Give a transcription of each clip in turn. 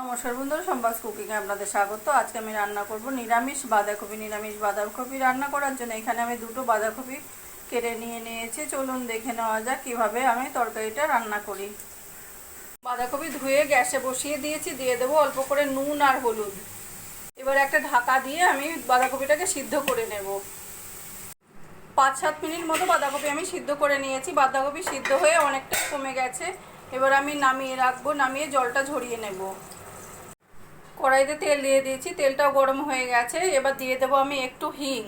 নমস্কার বন্ধুরা সম্বাস কুকিংয়ে আপনাদের স্বাগত। আজকে আমি রান্না করব নিরামিষ বাঁধাকপি। নিরামিষ বাঁধাকপি রান্না করার জন্য এখানে আমি দুটো বাঁধাকপি কেটে নিয়ে নিয়েছি। চলুন দেখে নেওয়া যাক কীভাবে আমি তরকারিটা রান্না করি। বাঁধাকপি ধুয়ে গ্যাসে বসিয়ে দিয়েছি, দিয়ে দেবো অল্প করে নুন আর হলুদ। এবার একটা ঢাকা দিয়ে আমি বাঁধাকপিটাকে সিদ্ধ করে নেব। পাঁচ সাত মিনিট মতো বাঁধাকপি আমি সিদ্ধ করে নিয়েছি। বাঁধাকপি সিদ্ধ হয়ে অনেকটা কমে গেছে। এবার আমি নামিয়ে রাখব, নামিয়ে জলটা ঝরিয়ে নেব। কড়াইতে তেল দিয়ে দিয়েছি, তেলটাও গরম হয়ে গেছে, এবার দিয়ে দেবো আমি একটু হিং।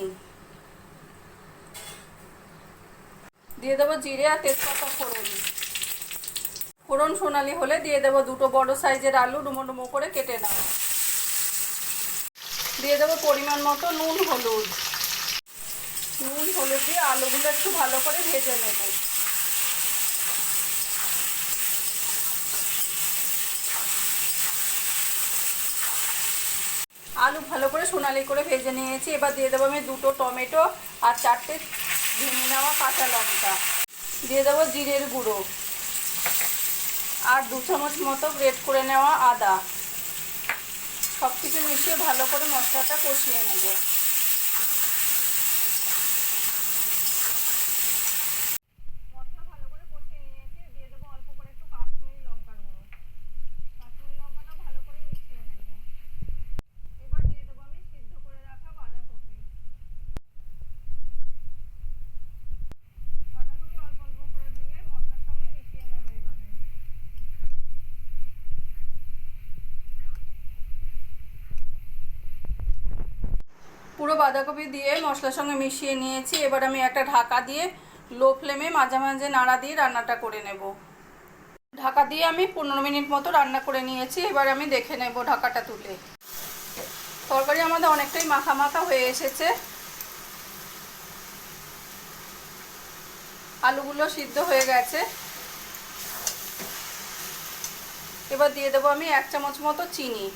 দিয়ে দেবো জিরে আর তেজপাতা ফোড়ন। ফোড়ন সোনালি হলে দিয়ে দেবো দুটো বড় সাইজের আলু, ডুমো ডুমো করে কেটে নাও। দিয়ে দেবো পরিমাণ মতো নুন, হলুদ। নুন, হলুদ দিয়ে আলুগুলো একটু ভালো করে ভেজে নেব। আলু ভালো করে সোনালি করে ভেজে নিয়েছি। এবার দিয়ে দেবো আমি দুটো টমেটো আর চারটে ভেঙে নেওয়া কাঁচা লঙ্কা। দিয়ে দেবো জিরের গুঁড়ো। আর দু চামচ মতো গ্রেট করে নেওয়া আদা। সব কিছু মিশিয়ে ভালো করে মশলাটা কষিয়ে নেব মশলা ভালো করে কষিয়ে নিয়েছি দিয়ে দেবো অল্প করে একটু কাশ্মীরি লঙ্কার গুঁড়ো কাশ্মীরি লঙ্কাটা ভালো করে মিশিয়ে নেব এবার দিয়ে দেবো আমি সিদ্ধ করে রাখা বাঁধাকপি বাঁধাকপি অল্প অল্প করে দিয়ে মশলার সঙ্গে মিশিয়ে নেব এভাবে পুরো বাঁধাকপি দিয়ে মশলার সঙ্গে মিশিয়ে নিয়েছি। এবার আমি একটা ঢাকা দিয়ে লো ফ্লেমে মাঝে মাঝে নাড়া দিয়ে রান্নাটা করে নেব। ঢাকা দিয়ে আমি পনেরো মিনিট মতো রান্না করে নিয়েছি। এবার আমি দেখে নেব ঢাকাটা তুলে। তরকারি আমাদের অনেকটাই মাখা মাখা হয়ে এসেছে। আলুগুলো সিদ্ধ হয়ে গেছে। এবার দিয়ে দেবো আমি এক চামচ মতো চিনি।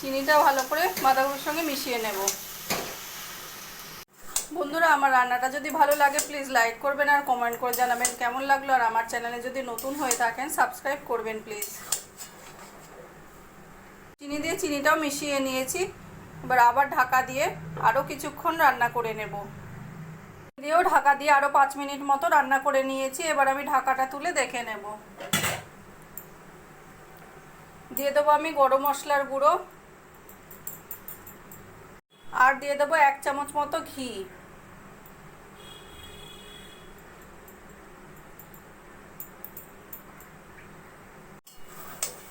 চিনিটা ভালো করে বাঁধাকপির সঙ্গে মিশিয়ে নেব। বন্ধুরা, আমার রান্নাটা যদি ভালো লাগে প্লিজ লাইক করবেন আর কমেন্ট করে জানাবেন কেমন লাগল। আর আমার চ্যানেলে যদি নতুন হয়ে থাকেন সাবস্ক্রাইব করবেন প্লিজ চিনি দিয়ে চিনিটাও মিশিয়ে নিয়েছি। এবার আবার ঢাকা দিয়ে আরও কিছুক্ষণ রান্না করে নেব। দিয়েও ঢাকা দিয়ে আরও পাঁচ মিনিট মতো রান্না করে নিয়েছি। এবার আমি ঢাকাটা তুলে দেখে নেব। দিয়ে দেবো আমি গরম মশলার গুঁড়ো। আর দিয়ে দেবো এক চামচ মতো ঘি।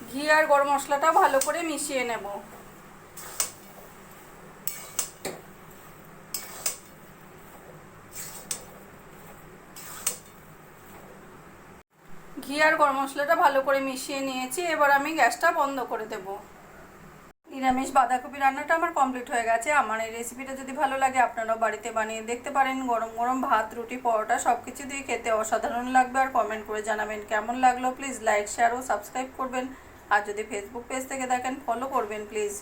ঘি আর গরম মশলাটা ভালো করে মিশিয়ে নেব। ঘি আর গরম মশলাটা ভালো করে মিশিয়ে নিয়েছি, এবার আমি গ্যাসটা বন্ধ করে দেবো। নিরামিষ বাঁধাকপি রান্নাটা আমার কমপ্লিট হয়ে গেছে। আমার এই রেসিপিটা যদি ভালো লাগে, আপনারাও বাড়িতে বানিয়ে দেখতে পারেন। গরম গরম ভাত, রুটি, পরোটা সব কিছু দিয়ে খেতে অসাধারণ লাগবে। আর কমেন্ট করে জানাবেন কেমন লাগল। প্লিজ লাইক শেয়ার ও সাবস্ক্রাইব করবেন। আর যদি ফেসবুক পেজ থেকে দেখেন ফলো করবেন প্লিজ